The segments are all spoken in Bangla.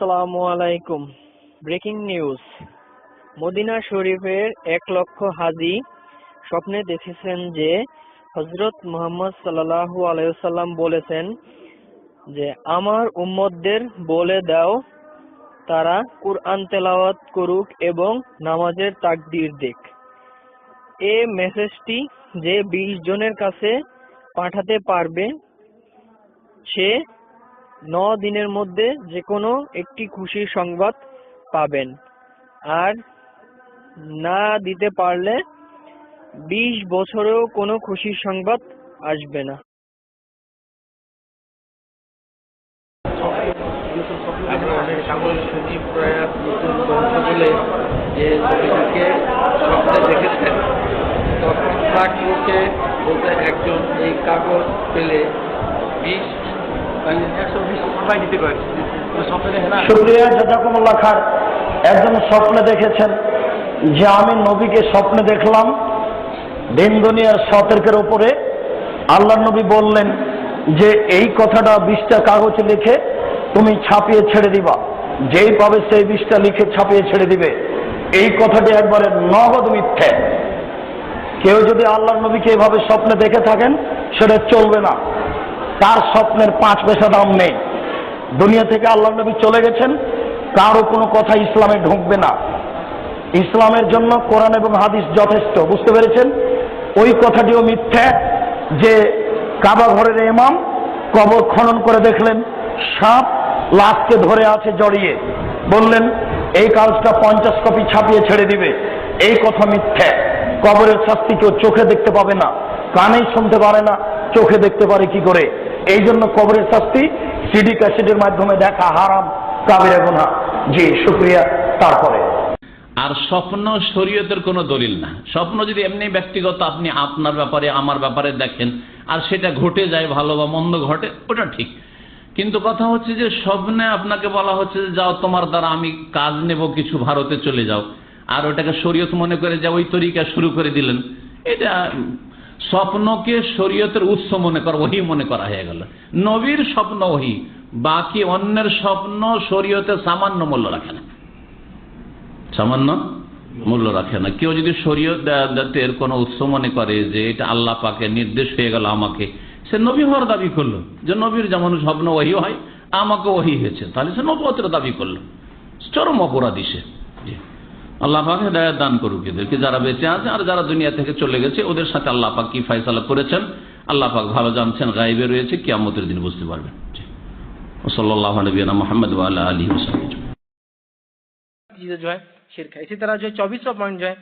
আসসালামু আলাইকুম ব্রেকিং নিউজ মদিনা শরীফের এক লক্ষ হাজি স্বপ্নে দেখেছেন যে হজরত মুহাম্মদ সাল্লাল্লাহু আলাইসাল্লাম বলেছেন যে, আমার উম্মতদের বলে দাও, তারা কুরআন তেলাওয়াত করুক এবং নামাজের তাকদির দিক এ মেসেজটি যে বিশ জনের কাছে পাঠাতে পারবে, সে ন দিনের মধ্যে যে কোনো একটি খুশির সংবাদ পাবেন। আর না দিতে পারলে বিশ বছরেও কোনো খুশির সংবাদ আসবে না। একজন এই কাগজ পেলে বিশ শুক্রিয়া, জাজাকুমুল্লাহ খান। একজন স্বপ্নে দেখেছেন যে আমি নবীকে স্বপ্নে দেখলাম। দিন দুনিয়ার সতর্কের উপরে আল্লাহ নবী বললেন যে, এই কথাটা বিশটা কাগজ লিখে তুমি ছাপিয়ে ছেড়ে দিবা। যেই পাবে সেই বিশটা লিখে ছাপিয়ে ছেড়ে দিবে। এই কথাটি একবারে নগদ মিথ্যে। কেউ যদি আল্লাহ নবীকে এভাবে স্বপ্নে দেখে থাকেন, সেটা চলবে না। তার স্বপ্নের পাঁচ পয়সা দাম নেই। দুনিয়া থেকে আল্লাহ নবী চলে গেছেন, কারও কোনো কথা ইসলামে ঢুকবে না। ইসলামের জন্য কোরআন এবং হাদিস যথেষ্ট, বুঝতে পেরেছেন? ওই কথাটিও মিথ্যা যে কাবা ঘরের ইমাম কবর খনন করে দেখলেন, সাপ লাশকে ধরে আছে জড়িয়ে। বললেন, এই কাগজটা পঞ্চাশ কপি ছাপিয়ে ছেড়ে দিবে। এই কথা মিথ্যা। কবরের শাস্তি কেউ চোখে দেখতে পাবে না, কানেই শুনতে পারে না। চোখে দেখতে পারে কি করে? এই জন্য কবরের শাস্তি সিডি ক্যাসেটের মাধ্যমে দেখা হারাম, কাবিরা গুনা জি, শুক্রিয়া। তারপরে? আর স্বপ্ন শরীয়তের কোনো দলিল না। স্বপ্ন যদি এমনি ব্যক্তিগত, আপনি আপনার ব্যাপারে, আমার ব্যাপারে দেখেন, আর সেটা ঘটে যায় ভালো বা মন্দ ঘটে, ওটা ঠিক। কিন্তু কথা হচ্ছে যে, স্বপ্নে আপনাকে বলা হচ্ছে যে, যাও তোমার দ্বারা আমি কাজ নেব, কিছু ভারতে চলে যাও। আর ওটাকে শরীয়ত মনে করে যে, ওই তরিকা শুরু করে দিলেন। এটা স্বপ্নকে শরীয়তের উৎস মনে করা, ওহি মনে করা হয়ে গেল। নবীর স্বপ্ন ওহি, বাকি অন্যের স্বপ্ন শরীয়তে সামান্য মূল্য রাখে না। সামান্য মূল্য রাখে না। কেউ যদি শরীয়তের কোনো উৎস মনে করে যে এটা আল্লাহ পাকে নির্দেশ হয়ে গেল আমাকে, সে নবী হওয়ার দাবি করল যে নবীর যেমন স্বপ্ন ওহি হয় আমাকে ওহি হয়েছে। তাহলে সে নবতের দাবি করল। চরম অপরাধী সে। আল্লাহ পাক হেদায়ত দান করুক এদেরকে যারা বেঁচে আছে আর যারা দুনিয়া থেকে চলে গেছে ওদের সাথে আল্লাহ পাক কি ফয়সালা করেছেন আল্লাহ পাক ভালো জানছেন গাইবে রয়েছে কিয়ামতের দিন বুঝতে পারবেন জি। ও সাল্লাহ নবীনা মোহাম্মদ ওয়াল্লাহ আলী হোসেন चीजें जो है शिरक है इसी तरह जो चौबीसवा पॉइंट जो है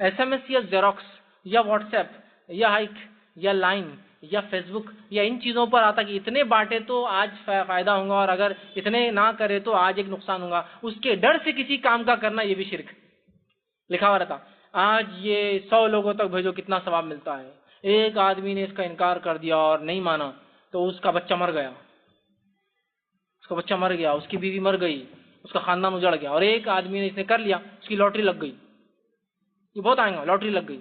एसएमएस या जेरोक्स या व्हाट्सएप या हाइक या लाइन या फेसबुक या इन चीजों पर आता कि इतने बांटे तो आज फा- फायदा होगा और अगर इतने ना करे तो आज एक नुकसान होगा उसके डर से किसी काम का करना ये भी शिरक है। लिखा हुआ रहता। आज ये सौ लोगों तक भेजो, कितना सवाब मिलता है? एक आदमी ने इसका इनकार कर दिया और नहीं माना तो उसका बच्चा मर गया। उसका बच्चा मर गया, उसकी बीवी मर गई, उसका खानदान उजड़ गया और एक आदमी ने इसने कर लिया, उसकी लॉटरी लग गई। ये बहुत आएँगे, लॉटरी लग गई।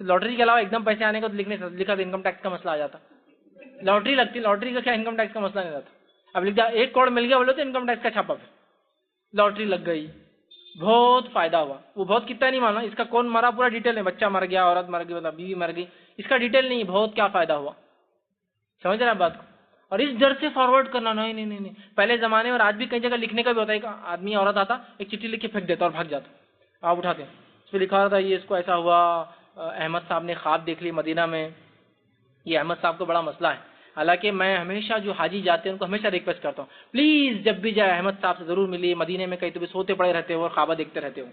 तो लॉटरी के अलावा एकदम पैसे आने का तो लिखने लिखा तो इनकम टैक्स का मसला आ जाता। लॉटरी लगती, लॉटरी का क्या इनकम टैक्स का मसला नहीं रहता अब लिख दिया, एक करोड़ मिल गया, बोले तो इनकम टैक्स का छापा पे लॉटरी लग गई। बहुत फ़ायदा हुआ। वो बहुत कितना नहीं माना इसका कौन मरा पूरा डिटेल है बच्चा मर गया, औरत मर गई मतलब बीवी मर गई, इसका डिटेल नहीं, बहुत क्या फ़ायदा हुआ। समझ रहे बात को? और इस डर से फॉरवर्ड करना, नहीं नहीं नहीं नहीं। पहले जमाने में आज भी कई जगह लिखने का भी होता है, एक आदमी, औरत आता, एक चिट्ठी लिख के फेंक देता और भाग जाता। आप उठाते उस पर लिखा रहता ये इसको ऐसा हुआ अहमद साहब ने ख्वाब देख ली मदीना में। ये अहमद साहब का बड़ा मसला है। हालाँकि मैं हमेशा जो हाजी जाते हैं, उनको हमेशा रिक्वेस्ट करता हूँ। प्लीज़ जब भी जाए, अहमद साहब से ज़रूर मिलिए, मदीने में कहीं तो भी सोते पड़े रहते हो और ख्वाबा देखते रहते हो।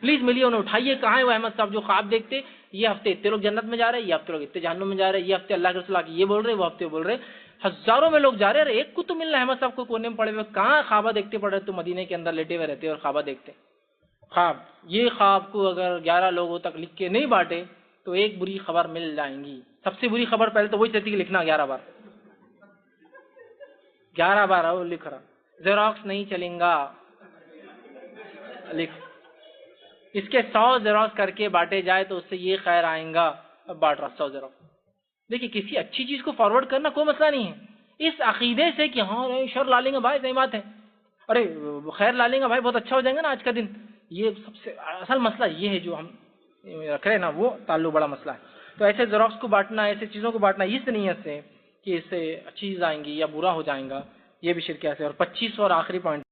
प्लीज़ मिलिए उन्हें, उठाइए, कहाँ है वो अहमद साहब जो ख्वाब देखते? ये हफ़्ते इतने लोग जन्नत में जा रहे हैं, ये हफ़्ते लोग इतने जहन्नुम में जा रहे हैं, ये हफ़्ते अल्लाह के आके ये बोल रहे वो हफ़्ते बोल रहे हज़ारों में लोग जा रहे हैं एक को तो मिलना अहमद साहब को, कोने में पड़े हुए, कहाँ ख्वाबा देखते पड़ रहे तो मदीने के अंदर लेटे हुए रहते और ख्वाबा देखते ख्वाब, ये ख्वाब को अगर ग्यारह लोगों तक लिख के नहीं बांटे तो एक बुरी खबर मिल जाएँगी। सबसे बुरी खबर पहले तो वही रहती कि लिखना ग्यारह बार। ग्यारह बार है लिख रहा। जेरोक्स नहीं चलेगा। लिख। इसके सौ जेरोक्स करके बांटे जाए तो उससे ये खैर आएगा। अब बांट रहा सौ जेरोक्स देखिए, किसी अच्छी चीज़ को फॉरवर्ड करना कोई मसला नहीं है। इस अकीदे से कि हाँ अरे शर ला लेंगे भाई, सही बात है। अरे, खैर ला लेंगे भाई, बहुत अच्छा हो जाएगा ना आज का दिन। ये सबसे असल मसला ये है जो हम रख रहे ना, वो ताल्लु बड़ा मसला है। तो ऐसे जेरोक्स को बांटना, ऐसे चीज़ों को बांटना इस नीयत से कि इससे अच्छी चीज़ आएँगी या बुरा हो जाएगा, ये भी शिरकिया से और 25 और आखिरी पॉइंट